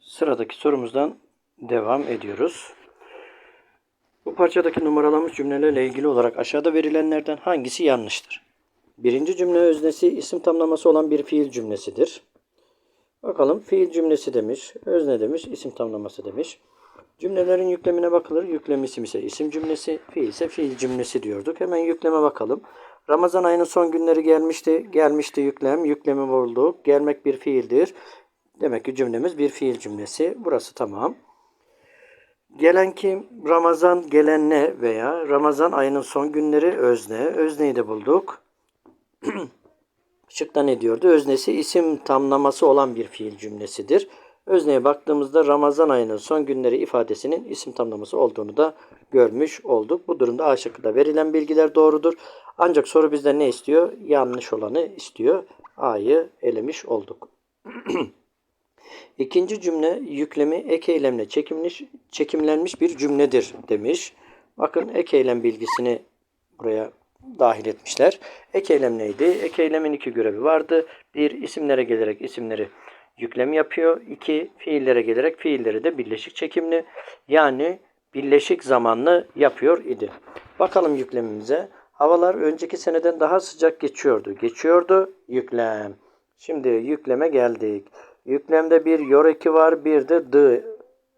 Sıradaki sorumuzdan devam ediyoruz. Bu parçadaki numaralanmış cümlelerle ilgili olarak aşağıda verilenlerden hangisi yanlıştır? Birinci cümle öznesi isim tamlaması olan bir fiil cümlesidir. Bakalım fiil cümlesi demiş, özne demiş, isim tamlaması demiş. Cümlelerin yüklemine bakılır. Yüklem isim ise isim cümlesi, fiil ise fiil cümlesi diyorduk. Hemen yükleme bakalım. Ramazan ayının son günleri gelmişti. Gelmişti yüklem. Yüklemi bulduk. Gelmek bir fiildir. Demek ki cümlemiz bir fiil cümlesi. Burası tamam. Gelen kim? Ramazan gelen ne veya Ramazan ayının son günleri özne. Özneyi de bulduk. Şıkta ne diyordu? Öznesi isim tamlaması olan bir fiil cümlesidir. Özneye baktığımızda Ramazan ayının son günleri ifadesinin isim tamlaması olduğunu da görmüş olduk. Bu durumda A şıkkında verilen bilgiler doğrudur. Ancak soru bizden ne istiyor? Yanlış olanı istiyor. A'yı elemiş olduk. İkinci cümle yüklemi ek eylemle çekimlenmiş, çekimlenmiş bir cümledir demiş. Bakın ek eylem bilgisini buraya dahil etmişler. Ek eylem neydi? Ek eylemin iki görevi vardı. Bir, isimlere gelerek isimleri yüklem yapıyor. İki, fiillere gelerek fiilleri de birleşik çekimli yani birleşik zamanlı yapıyor idi. Bakalım yüklemimize. Havalar önceki seneden daha sıcak geçiyordu. Geçiyordu yüklem. Şimdi yükleme geldik. Yüklemde bir yor eki var, bir de d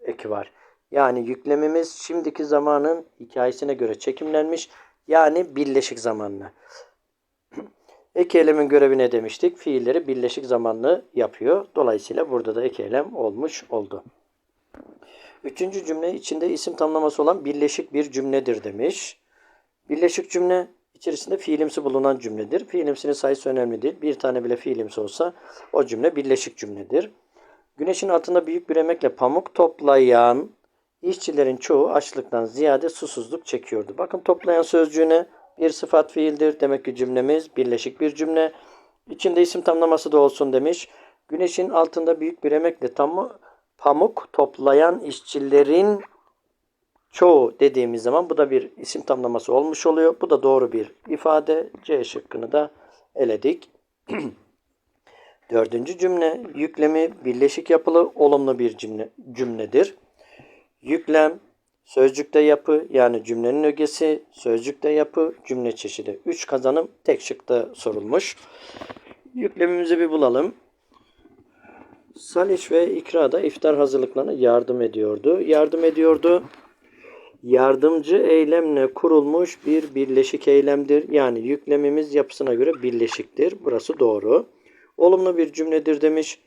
eki var. Yani yüklemimiz şimdiki zamanın hikayesine göre çekimlenmiş. Yani birleşik zamanlı. Ek eylemin görevi ne demiştik? Fiilleri birleşik zamanlı yapıyor. Dolayısıyla burada da ek eylem olmuş oldu. Üçüncü cümle içinde isim tamlaması olan birleşik bir cümledir demiş. Birleşik cümle içerisinde fiilimsi bulunan cümledir. Fiilimsinin sayısı önemli değil. Bir tane bile fiilimsi olsa o cümle birleşik cümledir. Güneşin altında büyük bir emekle pamuk toplayan işçilerin çoğu açlıktan ziyade susuzluk çekiyordu. Bakın toplayan sözcüğüne bir sıfat fiildir. Demek ki cümlemiz birleşik bir cümle. İçinde isim tamlaması da olsun demiş. Güneşin altında büyük bir emekle tam pamuk toplayan işçilerin çoğu dediğimiz zaman bu da bir isim tamlaması olmuş oluyor. Bu da doğru bir ifade. C şıkkını da eledik. Dördüncü cümle yüklemi birleşik yapılı olumlu bir cümle, cümledir. Yüklem sözcükte yapı yani cümlenin ögesi, sözcükte yapı, cümle çeşidi. Üç kazanım tek şıkta sorulmuş. Yüklemimizi bir bulalım. Saliş ve İkra da iftar hazırlıklarına yardım ediyordu. Yardım ediyordu. Yardımcı eylemle kurulmuş bir birleşik eylemdir. Yani yüklemimiz yapısına göre birleşiktir. Burası doğru. Olumlu bir cümledir demiş.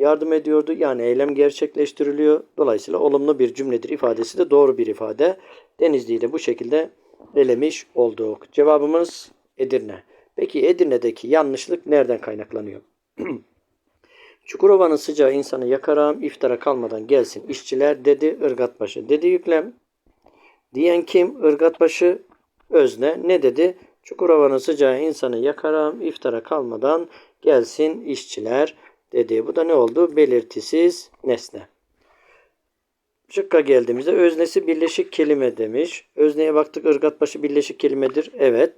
Yardım ediyordu. Yani eylem gerçekleştiriliyor. Dolayısıyla olumlu bir cümledir ifadesi de doğru bir ifade. Denizli'yi de bu şekilde elemiş olduk. Cevabımız Edirne. Peki Edirne'deki yanlışlık nereden kaynaklanıyor? Çukurova'nın sıcağı insanı yakaram, iftara kalmadan gelsin işçiler dedi Irgatbaşı. Dedi yüklem. Diyen kim? Irgatbaşı özne. Ne dedi? Çukurova'nın sıcağı insanı yakaram, iftara kalmadan gelsin işçiler dedi. Bu da ne oldu? Belirtisiz nesne. Şıkka geldiğimizde öznesi birleşik kelime demiş. Özneye baktık ırgatbaşı birleşik kelimedir. Evet.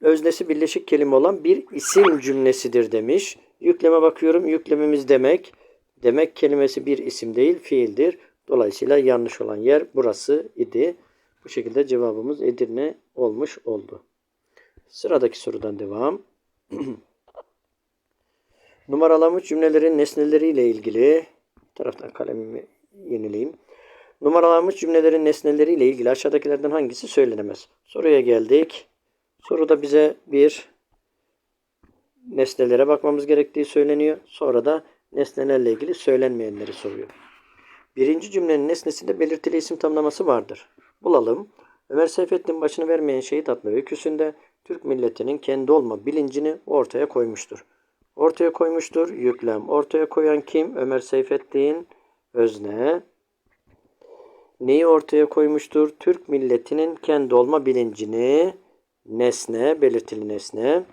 Öznesi birleşik kelime olan bir isim cümlesidir demiş. Yükleme bakıyorum. Yüklememiz demek. Demek kelimesi bir isim değil fiildir. Dolayısıyla yanlış olan yer burası idi. Bu şekilde cevabımız Edirne olmuş oldu. Sıradaki sorudan devam. Numaralanmış cümlelerin nesneleriyle ilgili taraftan kalemimi yenileyim. Numaralanmış cümlelerin nesneleriyle ilgili aşağıdakilerden hangisi söylenemez? Soruya geldik. Soruda bize bir nesnelere bakmamız gerektiği söyleniyor. Sonra da nesnelerle ilgili söylenmeyenleri soruyor. Birinci cümlenin nesnesinde belirtili isim tamlaması vardır. Bulalım. Ömer Seyfettin başını vermeyen şehit adlı öyküsünde Türk milletinin kendi olma bilincini ortaya koymuştur. Ortaya koymuştur. Yüklem. Ortaya koyan kim? Ömer Seyfettin özne. Neyi ortaya koymuştur? Türk milletinin kendi olma bilincini nesne, belirtili nesne.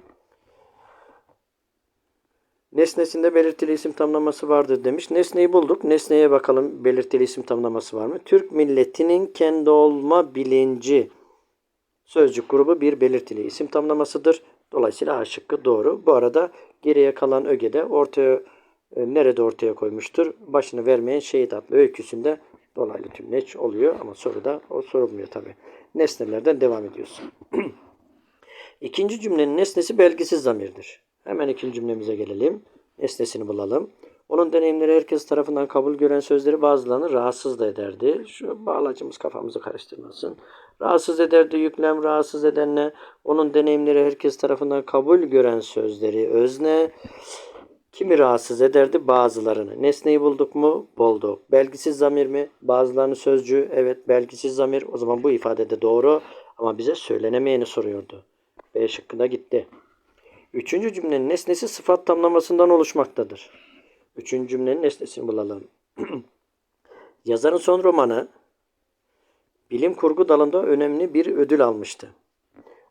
Nesnesinde belirtili isim tamlaması vardır demiş. Nesneyi bulduk. Nesneye bakalım belirtili isim tamlaması var mı? Türk milletinin kendi olma bilinci. Sözcük grubu bir belirtili isim tamlamasıdır. Dolayısıyla A şıkkı doğru. Bu arada geriye kalan ögede ortaya e, nerede ortaya koymuştur? Başını vermeyen şehit adlı öyküsünde dolaylı tümleç oluyor ama soruda o sorulmuyor tabi. Nesnelerden devam ediyoruz. İkinci cümlenin nesnesi belgisiz zamirdir. Hemen ikinci cümlemize gelelim. Nesnesini bulalım. Onun deneyimleri herkes tarafından kabul gören sözleri bazılarını rahatsız da ederdi. Şu bağlacımız kafamızı karıştırmasın. Rahatsız ederdi yüklem, rahatsız edenle onun deneyimleri herkes tarafından kabul gören sözleri özne. Kimi rahatsız ederdi? Bazılarını. Nesneyi bulduk mu? Bulduk. Belgisiz zamir mi? Bazılarını sözcü. Evet belgisiz zamir. O zaman bu ifade de doğru. Ama bize söylenemeyeni soruyordu. B şıkkında gitti. Üçüncü cümlenin nesnesi sıfat tamlamasından oluşmaktadır. Üçüncü cümlenin nesnesini bulalım. Yazarın son romanı bilim kurgu dalında önemli bir ödül almıştı.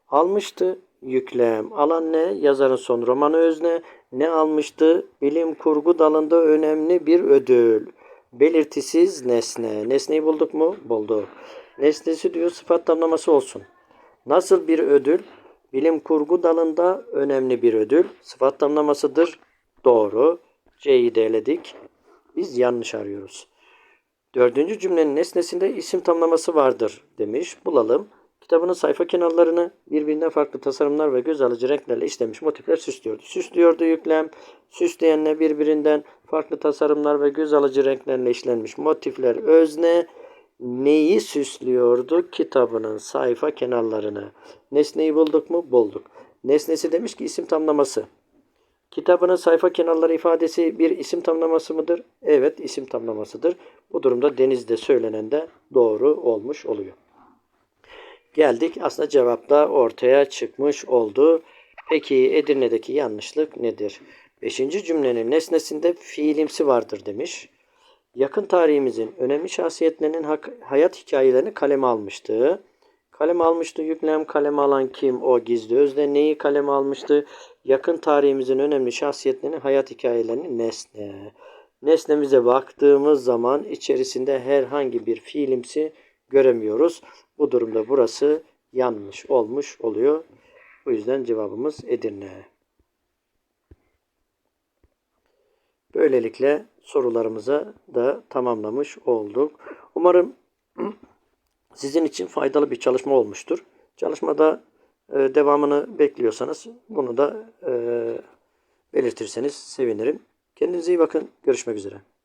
Almıştı yüklem. Alan ne? Yazarın son romanı özne. Ne almıştı? Bilim kurgu dalında önemli bir ödül. Belirtisiz nesne. Nesneyi bulduk mu? Bulduk. Nesnesi diyor sıfat tamlaması olsun. Nasıl bir ödül? Bilim kurgu dalında önemli bir ödül. Sıfat tamlamasıdır. Doğru. C'yi de eledik. Biz yanlış arıyoruz. Dördüncü cümlenin nesnesinde isim tamlaması vardır demiş. Bulalım. Kitabının sayfa kenarlarını birbirinden farklı tasarımlar ve göz alıcı renklerle işlemiş motifler süslüyordu. Süslüyordu yüklem. Süsleyenle birbirinden farklı tasarımlar ve göz alıcı renklerle işlenmiş motifler özne. Neyi süslüyordu? Kitabının sayfa kenarlarını. Nesneyi bulduk mu? Bulduk. Nesnesi demiş ki isim tamlaması. Kitabının sayfa kenarları ifadesi bir isim tamlaması mıdır? Evet isim tamlamasıdır. Bu durumda denizde söylenen de doğru olmuş oluyor. Geldik aslında cevapta ortaya çıkmış oldu. Peki Edirne'deki yanlışlık nedir? Beşinci cümlenin nesnesinde fiilimsi vardır demiş. Yakın tarihimizin önemli şahsiyetlerinin hayat hikayelerini kaleme almıştı. Kaleme almıştı. Yüklem kaleme alan kim? O gizli özne. Neyi kaleme almıştı? Yakın tarihimizin önemli şahsiyetlerinin hayat hikayelerini nesne. Nesnemize baktığımız zaman içerisinde herhangi bir fiilimsi göremiyoruz. Bu durumda burası yanlış olmuş oluyor. Bu yüzden cevabımız Edirne. Böylelikle sorularımıza da tamamlamış olduk. Umarım sizin için faydalı bir çalışma olmuştur. Çalışmada e, devamını bekliyorsanız bunu da e, belirtirseniz sevinirim. Kendinize iyi bakın. Görüşmek üzere.